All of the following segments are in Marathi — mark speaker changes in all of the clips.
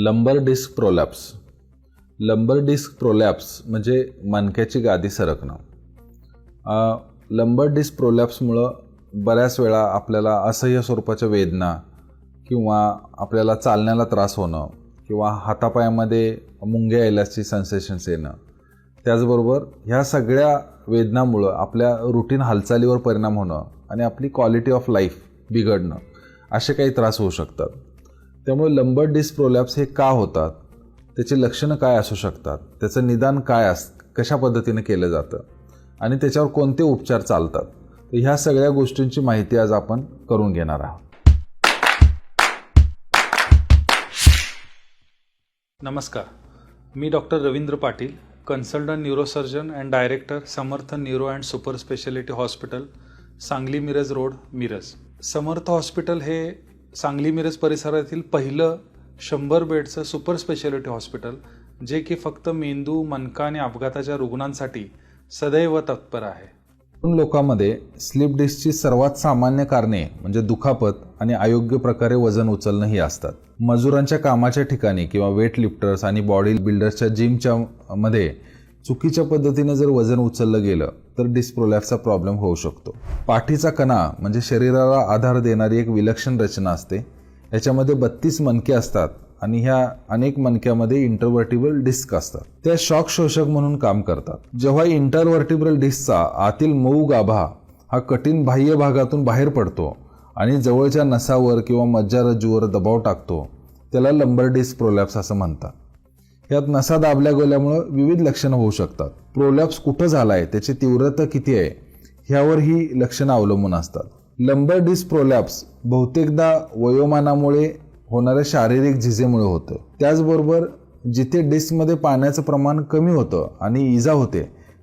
Speaker 1: Lumbar disc prolapse lumbar disc prolapse म्हणजे मणक्याची गादी सरकणं. लंबर डिस्क प्रोलॅप्समुळं बऱ्याच वेळा आपल्याला असह्य स्वरूपाच्या वेदना किंवा आपल्याला चालण्याला त्रास होणं किंवा हातापायामध्ये मुंग्या यायलाची सेन्सेशन्स येणं. त्याचबरोबर ह्या सगळ्या वेदनामुळं आपल्या रुटीन हालचालीवर परिणाम होणं आणि आपली क्वालिटी ऑफ लाईफ बिघडणं असे काही त्रास होऊ शकतात. त्यामुळे लंबर डिस्क प्रोलॅप्स हे का होतात? त्याची लक्षणं काय असू शकतात? त्याचं निदान काय अस कशा पद्धतीने केलं जातं? आणि त्याच्यावर कोणते उपचार चालतात? तर ह्या सगळ्या गोष्टींची माहिती आज आपण करून घेणार आहोत.
Speaker 2: नमस्कार. मी doctor Ravindra Patil consultant neurosurgeon and director Samarth neuro and super speciality hospital Sangli Miraj road Miraj. Samarth hospital हे सांगली मिरज परिसरातील पहिलं शंभर बेडचं सुपर स्पेशालिटी हॉस्पिटल जे की फक्त मेंदू मनका आणि अपघाताच्या रुग्णांसाठी सदैव तत्पर आहे.
Speaker 1: लोकांमध्ये स्लिप डिस्कची सर्वात सामान्य कारणे म्हणजे दुखापत आणि अयोग्य प्रकारे वजन उचलणं ही असतात. मजुरांच्या कामाच्या ठिकाणी किंवा वेट लिफ्टर्स आणि बॉडी बिल्डर्सच्या जिमच्या मध्ये चुकीच्या पद्धतीने जर वजन उचललं गेलं तर डिस्प्रोलॅफचा प्रॉब्लेम होऊ शकतो. पाठीचा कणा म्हणजे शरीराला आधार देणारी एक विलक्षण रचना असते. याच्यामध्ये बत्तीस मणके असतात आणि ह्या अनेक मणक्यामध्ये इंटरव्हर्टिबल डिस्क असतात. त्या शॉक शोषक म्हणून काम करतात. जेव्हा इंटरव्हर्टिबल डिस्कचा आतील मऊ गाभा हा कठीण बाह्य भागातून बाहेर पडतो आणि जवळच्या नसावर किंवा मज्जारज्जूवर दबाव टाकतो त्याला लंबर डिस्क प्रोलॅप्स असं म्हणतात. यात नसा दाबल्या गेल्यामुळं विविध लक्षणं होऊ शकतात. प्रोलॅप्स कुठं झाला आहे त्याची तीव्रता किती आहे? ह्यावर ही लक्षणं अवलंबून असतात. लंबर डिस्क प्रोलॅप्स बहुतेकदा वयोमानामुळे होणाऱ्या शारीरिक झिजेमुळे होतं. त्याचबरोबर जिथे डिस्कमध्ये पाण्याचं प्रमाण कमी होतं आणि इजा होते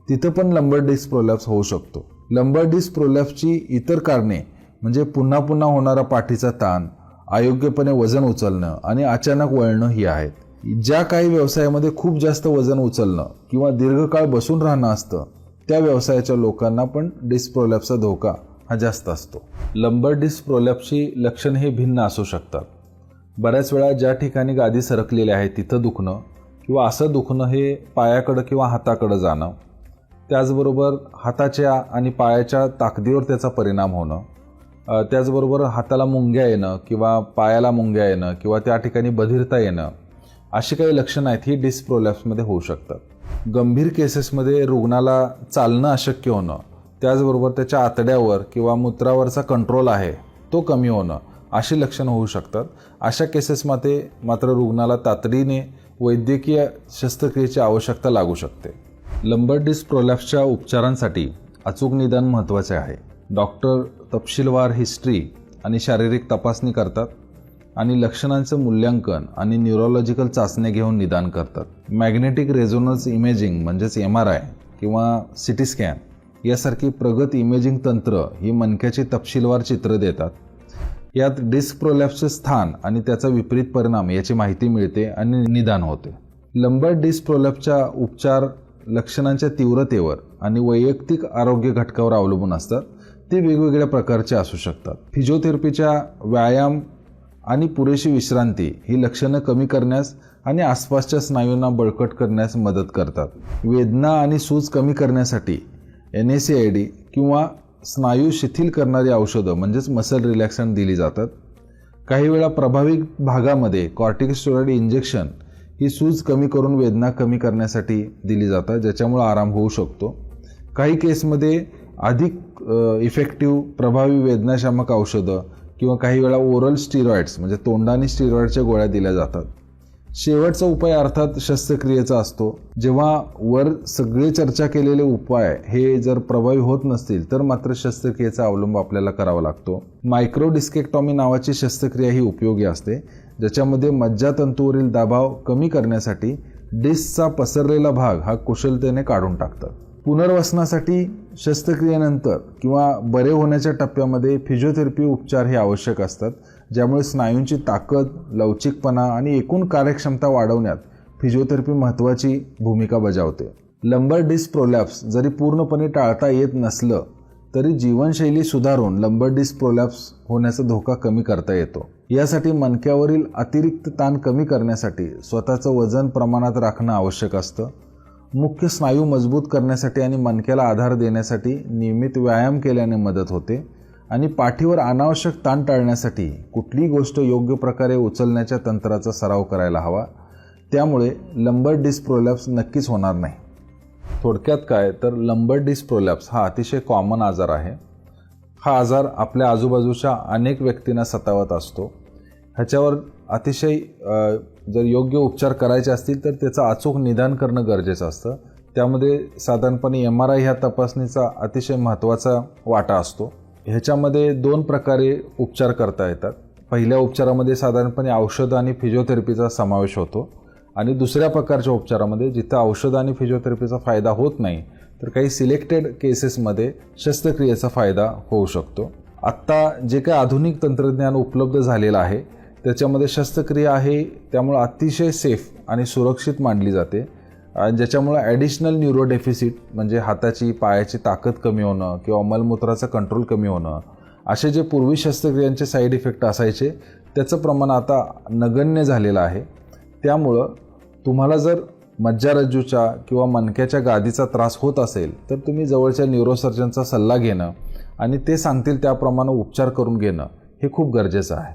Speaker 1: तिथं पण लंबर डिस्क प्रोलॅप्स होऊ शकतो. लंबर डिस्क प्रोलॅप्सची इतर कारणे म्हणजे पुन्हा पुन्हा होणारा पाठीचा ताण अयोग्यपणे वजन उचलणं आणि अचानक वळणं ही आहेत. ज्या काही व्यवसायामध्ये खूप जास्त वजन उचलणं किंवा दीर्घकाळ बसून राहणं असतं त्या व्यवसायाच्या लोकांना पण डिस्प्रोलॅप्सचा धोका हा जास्त असतो. लंबर डिस्क प्रोलॅप्सची लक्षणं हे भिन्न असू शकतात. बऱ्याच वेळा ज्या ठिकाणी गादी सरकलेली आहे तिथं दुखणं किंवा असं दुखणं हे पायाकडं किंवा हाताकडं जाणं त्याचबरोबर हाताच्या आणि पायाच्या ताकदीवर त्याचा परिणाम होणं त्याचबरोबर हाताला मुंग्या येणं किंवा पायाला मुंग्या येणं किंवा त्या ठिकाणी बधिरता येणं अशी काही लक्षणं आहेत ही डिस्प्रोलॅप्समध्ये होऊ शकतात. गंभीर केसेसमध्ये रुग्णाला चालणं अशक्य होणं त्याचबरोबर त्याच्या आतड्यावर किंवा मूत्रावरचा कंट्रोल आहे तो कमी होणं अशी लक्षणं होऊ शकतात. अशा केसेसमध्ये मात्र रुग्णाला तातडीने वैद्यकीय शस्त्रक्रियेची आवश्यकता लागू शकते. लंबर डिस्क प्रोलॅप्सच्या उपचारांसाठी अचूक निदान महत्त्वाचे आहे. डॉक्टर तपशीलवार हिस्ट्री आणि शारीरिक तपासणी करतात. आणि लक्षणांचं मूल्यांकन आणि न्यूरोलॉजिकल चाचण्या घेऊन निदान करतात. मॅग्नेटिक रेझोनन्स इमेजिंग म्हणजेच एम आर आय किंवा सी टी स्कॅन यासारखी प्रगत इमेजिंग तंत्र ही मणक्याची तपशीलवार चित्र देतात. यात डिस्क प्रोलॅप्सचे स्थान आणि त्याचा विपरीत परिणाम याची माहिती मिळते आणि निदान होते. लंबर डिस्क प्रोलॅप्सच्या उपचार लक्षणांच्या तीव्रतेवर आणि वैयक्तिक आरोग्य घटकावर अवलंबून असतात. ते वेगवेगळ्या प्रकारचे असू शकतात. फिजिओथेरपीच्या व्यायाम आणि पुरेशी विश्रांती ही लक्षणं कमी करण्यास आणि आसपासच्या स्नायूंना बळकट करण्यास मदत करतात. वेदना आणि सूज कमी करण्यासाठी N A C I D किंवा स्नायू शिथिल करणारी औषधं म्हणजेच मसल रिलॅक्संट दिली जातात. काही वेळा प्रभावित भागामध्ये कॉर्टिकस्टोरॉइड इंजेक्शन ही सूज कमी करून वेदना कमी करण्यासाठी दिली जातात ज्याच्यामुळे आराम होऊ शकतो. काही केसमध्ये अधिक इफेक्टिव्ह प्रभावी वेदनाशामक औषधं किंवा काही वेळा ओरल स्टिरॉइड्स म्हणजे तोंडाने स्टिरॉइडच्या गोळ्या दिल्या जातात. शेवटचा उपाय अर्थात शस्त्रक्रियेचा असतो. जेव्हा वर सगळे चर्चा केलेले उपाय हे जर प्रभावी होत नसतील तर मात्र शस्त्रक्रियेचा अवलंब आपल्याला करावा लागतो. मायक्रो डिस्केक्टॉमी नावाची शस्त्रक्रिया ही उपयोगी असते ज्याच्यामध्ये मज्जातंतूवरील दाबाव कमी करण्यासाठी डिस्कचा पसरलेला भाग हा कुशलतेने काढून टाकतात पुनर्वसनासाठी शस्त्रक्रियेनंतर किंवा बरे होण्याच्या टप्प्यामध्ये फिजिओथेरपी उपचार हे आवश्यक असतात ज्यामुळे स्नायूंची ताकद लवचिकपणा आणि एकूण कार्यक्षमता वाढवण्यात फिजिओथेरपी महत्त्वाची भूमिका बजावते. लंबर डिस्क प्रोलॅप्स जरी पूर्णपणे टाळता येत नसलं तरी जीवनशैली सुधारून लंबर डिस्क प्रोलॅप्स होण्याचा धोका कमी करता येतो. यासाठी मणक्यावरील अतिरिक्त ताण कमी करण्यासाठी स्वतःचं वजन प्रमाणात राखणं आवश्यक असतं. मुख्य स्नायू मजबूत करण्यासाठी आणि मणक्याला आधार देण्यासाठी नियमित व्यायाम केल्याने मदत होते आणि पाठीवर अनावश्यक ताण टाळण्यासाठी कुठलीही गोष्ट योग्य प्रकारे उचलण्याच्या तंत्राचा सराव करायला हवा. त्यामुळे लंबर डिस्क प्रोलॅप्स नक्कीच होणार नाही. थोडक्यात काय तर लंबर डिस्क प्रोलॅप्स हा अतिशय कॉमन आजार आहे. हा आजार आपल्या आजूबाजूच्या अनेक व्यक्तींना सतावत असतो. ह्याच्यावर अतिशय जर योग्य उपचार करायचे असतील तर त्याचं अचूक निदान करणं गरजेचं असतं. त्यामध्ये साधारणपणे एम आर आय ह्या तपासणीचा अतिशय महत्त्वाचा वाटा असतो. ह्याच्यामध्ये दोन प्रकारे उपचार करता येतात. पहिल्या उपचारामध्ये साधारणपणे औषधं आणि फिजिओथेरपीचा समावेश होतो आणि दुसऱ्या प्रकारच्या उपचारामध्ये जिथं औषध आणि फिजिओथेरपीचा फायदा होत नाही तर काही सिलेक्टेड केसेसमध्ये शस्त्रक्रियेचा फायदा होऊ शकतो. आत्ता जे काही आधुनिक तंत्रज्ञान उपलब्ध झालेलं आहे त्याच्यामध्ये शस्त्रक्रिया आहे त्यामुळं अतिशय सेफ आणि सुरक्षित मानली जाते. आणि ज्याच्यामुळं ॲडिशनल न्यूरो डेफिसिट म्हणजे हाताची पायाची ताकद कमी होणं किंवा मलमूत्राचं कंट्रोल कमी होणं असे जे पूर्वी शस्त्रक्रियांचे साईड इफेक्ट असायचे त्याचं प्रमाण आता नगण्य झालेलं आहे. त्यामुळं तुम्हाला जर मज्जारज्जूच्या किंवा मणक्याच्या गादीचा त्रास होत असेल तर तुम्ही जवळच्या न्यूरोसर्जनचा सल्ला घेणं आणि ते सांगतील त्याप्रमाणे उपचार करून घेणं हे खूप गरजेचं आहे.